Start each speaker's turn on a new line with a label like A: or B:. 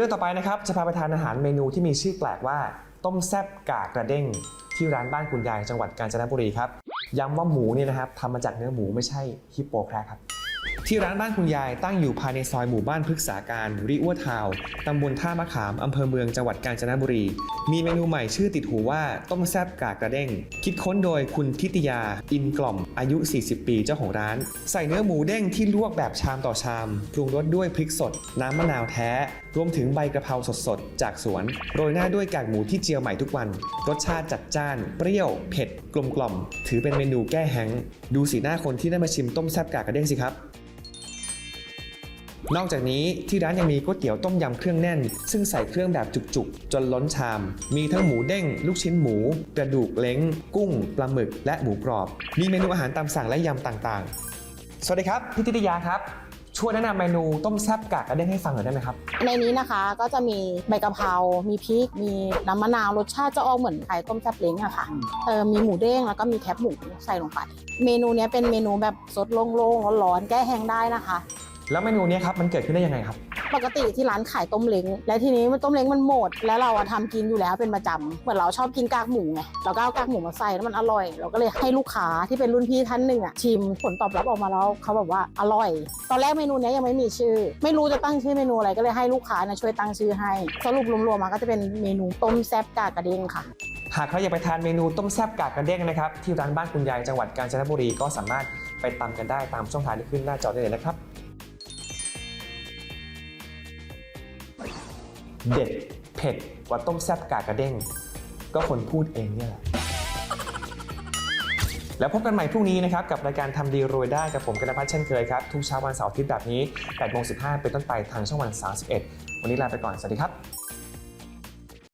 A: เรื่องต่อไปนะครับจะพาไปทานอาหารเมนูที่มีชื่อแปลกว่า ต้มแซบกากกระเด้ง ที่ร้านบ้านคุณยายจังหวัดกาญจนบุรีครับย้ำว่าหมูเนี่ยนะครับทำมาจากเนื้อหมูไม่ใช่ฮิปโปแครครับที่ร้านบ้านคุณยายตั้งอยู่ภายในซอยหมู่บ้านพฤกษาการริอ้วทาว์ตำบลท่ามะขามอำเภอเมืองจังหวัดกาญจนบุรี มีเมนูใหม่ชื่อติดหูว่าต้มแซบกากกระเด้ง คิดค้นโดยคุณทิตยา อินกล่อม อายุ 40 ปีเจ้าของร้าน ใส่เนื้อหมูเด้งที่ลวกแบบชามต่อชาม ปรุงรสด้วยพริกสด น้ำมะนาวแท้รวมถึงใบกระเพราสดๆ จากสวน โรยหน้าด้วยกากหมูที่เจียวใหม่ทุกวัน รสชาติจัดจ้าน เปรี้ยว เผ็ด กลมกล่อม ถือเป็นเมนูแก้แห้งดูสีหน้าคนที่ได้มาชิมต้มแซ่บกากกระเด้งสิครับ นอกจากนี้ที่ร้านยังมีก๋วยเตี๋ยวต้มยำเครื่องแน่น ซึ่งใส่เครื่องแบบจุกๆ จนล้นชาม มีทั้งหมูเด้ง ลูกชิ้นหมู กระดูกเล้ง กุ้ง ปลาหมึก และหมูกรอบ มีเมนูอาหารตามสั่งและยำต่างๆ สวัสดีครับพี่ติติยาครับ ช่วยแนะนำเมนูต้มแซ่บกากกระเด้งให้ฟังหน่อยได้ไหมครับ
B: ในนี้นะคะก็จะมีใบกะเพรา มีพริก มีน้ำมะนาว รสชาติจะออกเหมือนไข่ต้มแซ่บเล้งอะค่ะ เออ มีหมูเด้งแล้วก็มีแคบหมูใส่ลงไป เมนูเนี้ยเป็นเมนูแบบสดโล่งๆร้อนๆแก้แห้งได้นะคะ
A: แล้วเมนูเนี้ยครับมันเกิดขึ้นได้ยังไงครับ
B: ปกติที่ร้านขายต้มเล้งและทีนี้มันต้มเล้งมันหมด แล้วเราอะทำกินอยู่แล้วเป็นประจำเหมือนเราชอบกินกากหมูไงเราก็เอากากหมูมาใส่แล้วมันอร่อย เราก็เลยให้ลูกค้าที่เป็นรุ่นพี่ท่านหนึ่งอะชิมผลตอบรับออกมาแล้วเขาแบบว่าอร่อย ตอนแรกเมนูเนี้ยยังไม่มีชื่อ ไม่รู้จะตั้งชื่อเมนูอะไรก็เลยให้ลูกค้าเนี่ยช่วยตั้งชื่อให้ สรุปรวมๆมาก็จะเป็นเมนูต้มแซ่บกากกระเด้งค่ะ
A: หากใครอยากไปทานเมนูต้มแซ่บกากกระเด้งนะครับ ที่ร้านบ้านคุณยายจังหวัดกาญจนบุรีก็สามารถไปตามกันได้ตามช่องทางที่ขึ้นหน้าจอได้เลยนะครับ เด็ดเผ็ดกว่าต้มแซ่บกากระเด้ง ก็คนพูดเองเนี่ยแหละแล้วพบกันใหม่พรุ่งนี้นะครับ กับรายการทำดีรวยได้กับผมกนพัฒน์เช่นเคยครับ ทุกเช้าวันเสาร์อาทิตย์แบบนี้8โมง15 เป็นต้นไปทางช่องวัน 31 วันนี้ลาไปก่อน สวัสดีครับ